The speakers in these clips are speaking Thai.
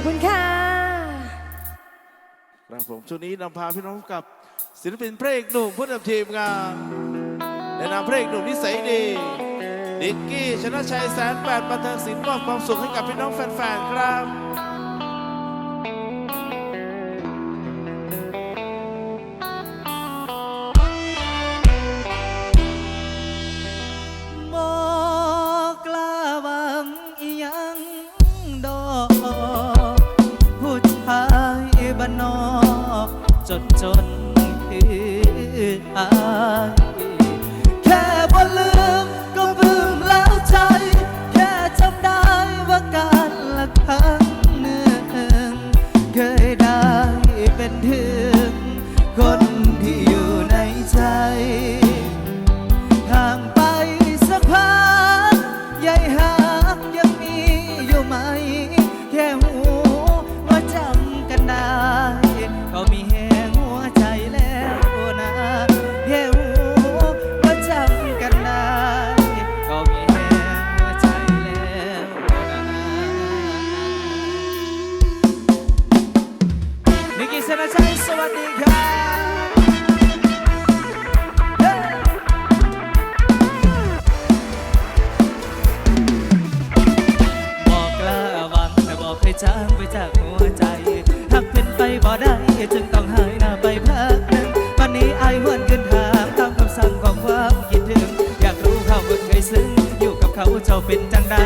อบคุณค่ะครับผมช่วงนี้นำพาพี่น้องกับศิลปินเพลงหนุ่มผู้นำทีมงานและนำเพลงหนุ่มนิสัยดีดิกกี้ชนะชัยแสนแปดบันเทิงศิลป์มอบความสุขให้กับพี่น้องแฟนๆครับ จนจนคืออาย วัสดีครับบอกกล้าวังแต่บอกให้จางไปจากหัวใจหากเป็นไปบ่ได้จึงต้องหายหน้าไปพักหนึ่งวันนี้ไอายหวนขึ้นทางตามคำสั่งของความคิดถึง อยากรู้เขาเคยซึ้งอยู่กับเขาเจ้าเป็นจังใด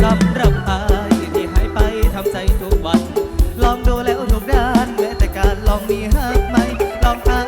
สำ love.